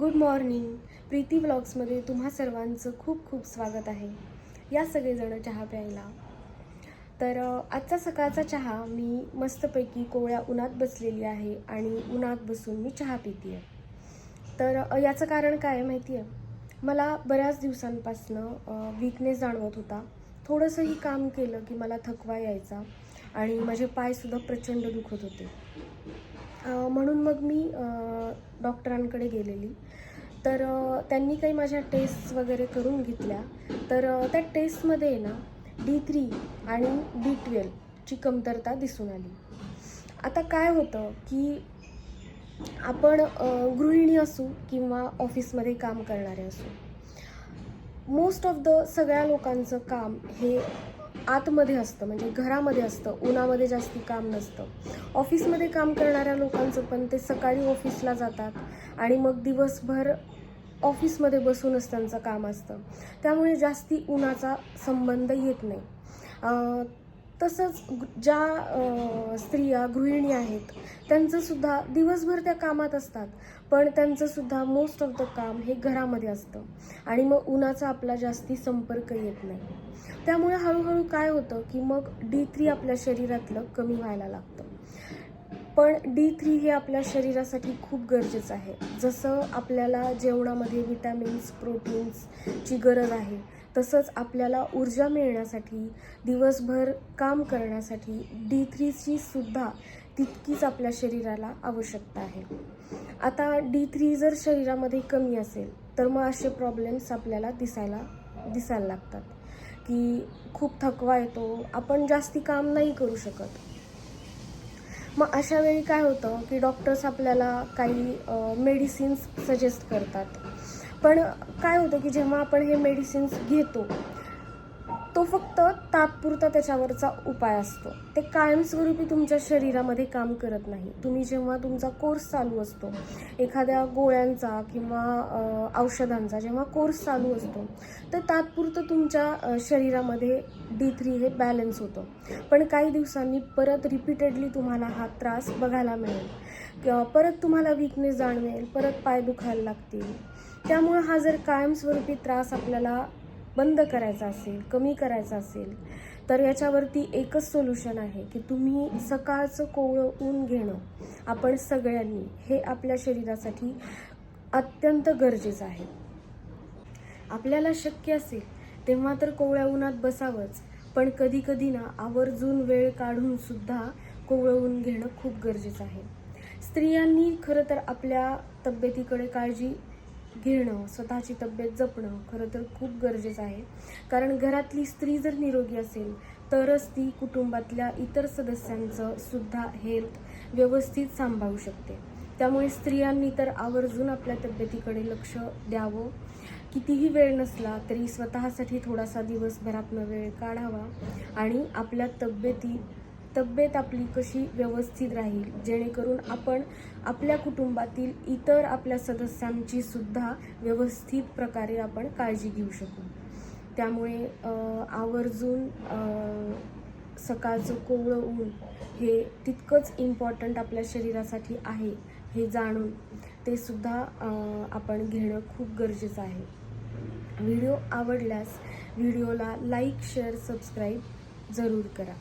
Good morning Preeti ब्लॉग्समध्ये तुम्हा सर्वांचं खूप खूप स्वागत आहे. या सगळेजणं चहा प्यायला. तर आजचा सकाळचा चहा मी मस्तपैकी कोवळ्या उन्हात बसलेली आहे आणि उन्हात बसून मी चहा पिते आहे तर याचं कारण काय आहे माहिती आहे मला बऱ्याच दिवसांपासनं वीकनेस जाणवत होता. थोडंसंही काम केलं की मला थकवा यायचा आणि माझे पायसुद्धा प्रचंड दुखत होते. म्हणून मग मी डॉक्टरांकडे गेलेली. तर त्यांनी काही माझ्या टेस्ट वगैरे करून घेतल्या. तर त्या टेस्टमध्ये आहे ना डी थ्री आणि बी ट्वेल्वची कमतरता दिसून आली. आता काय होतं की आपण गृहिणी असू किंवा ऑफिसमध्ये काम करणारे असू मोस्ट ऑफ द सगळ्या लोकांचं काम हे आतमध्ये असतं म्हणजे घरामध्ये असतं उन्हामध्ये जास्ती काम नसतं. ऑफिसमध्ये काम करणाऱ्या लोकांचं पण ते सकाळी ऑफिसला जातात आणि मग दिवसभर ऑफिसमध्ये बसूनच त्यांचं काम असतं. त्यामुळे जास्ती उन्हाचा संबंध येत नाही. तसंच ज्या स्त्रिया गृहिणी आहेत त्यांचंसुद्धा दिवसभर त्या कामात असतात. पण त्यांचंसुद्धा मोस्ट ऑफ द काम हे घरामध्ये असतं. आणि मग उन्हाचा आपला जास्ती संपर्क येत नाही. त्यामुळे हळूहळू काय होतं की मग डी थ्री आपल्या शरीरातलं कमी व्हायला लागतं. पण डी थ्री हे आपल्या शरीरासाठी खूप गरजेचं आहे. जसं आपल्याला जेवणामध्ये विटॅमिन्स प्रोटीन्सची गरज आहे तसंच आपल्याला ऊर्जा मिळण्यासाठी दिवसभर काम करण्यासाठी डी थ्रीची सुद्धा तितकीच आपल्या शरीराला आवश्यकता आहे. आता डी थ्री जर शरीरामध्ये कमी असेल तर मग असे प्रॉब्लेम्स आपल्याला दिसायला दिसायला लागतात. की खूप थकवा येतो आपण जास्ती काम नाही करू शकत. मग अशा वेळी काय होतं की डॉक्टर्स आपल्याला काही मेडिसिन्स सजेस्ट करतात. पण काय होतं की जेव्हा आपण हे मेडिसिन्स घेतो तो फक्त तात्पुरता त्याच्यावरचा उपाय असतो. ते कायमस्वरूपी तुमच्या शरीरामध्ये काम करत नाही. तुम्ही जेव्हा तुमचा कोर्स चालू असतो एखाद्या गोळ्यांचा किंवा औषधांचा जेव्हा कोर्स चालू असतो तर तात्पुरतं तुमच्या शरीरामध्ये डी थ्री हे बॅलन्स होतं. पण काही दिवसांनी परत रिपीटेडली तुम्हाला हा त्रास बघायला मिळेल. परत तुम्हाला विकनेस जाणवेल परत पाय दुखायला लागतील. त्यामुळं हा जर कायमस्वरूपी त्रास आपल्याला बंद करायचा असेल कमी करायचा असेल तर याच्यावरती एकच सोल्युशन आहे की तुम्ही सकाळचं कोवळं ऊन घेणं आपण सगळ्यांनी हे आपल्या शरीरासाठी अत्यंत गरजेचं आहे. आपल्याला शक्य असेल तेव्हा तर कोवळ्या उन्हात बसावंच पण कधी कधी ना आवर्जून वेळ काढून सुद्धा कोवळं ऊन घेणं खूप गरजेचं आहे. स्त्रियांनी खरं तर आपल्या तब्येतीकडे काळजी घेणं स्वतःची तब्येत जपणं खरं तर खूप गरजेचं आहे. कारण घरातली स्त्री जर निरोगी असेल तरच ती कुटुंबातल्या इतर सदस्यांचं सुद्धा हेल्थ व्यवस्थित सांभाळू शकते. त्यामुळे स्त्रियांनी तर आवर्जून आपल्या तब्येतीकडे लक्ष द्यावं. कितीही वेळ नसला तरी स्वतःसाठी थोडासा दिवसभरातनं वेळ काढावा आणि आपल्या तब्येती तब्येत आपली कशी व्यवस्थित राहील? जेणेकरून आपण आपल्या कुटुंबातील इतर आपल्या सदस्यांची सुद्धा व्यवस्थित प्रकारे आपण काळजी घेऊ शकू. त्यामुळे आवर्जून सकाळचं कोवळं ऊन हे तितकंच इम्पॉर्टंट आपल्या शरीरासाठी आहे हे जाणून ते सुद्धा आपण घेणं खूप गरजेचं आहे. व्हिडिओ आवडल्यास व्हिडिओला लाईक शेअर सबस्क्राईब जरूर करा.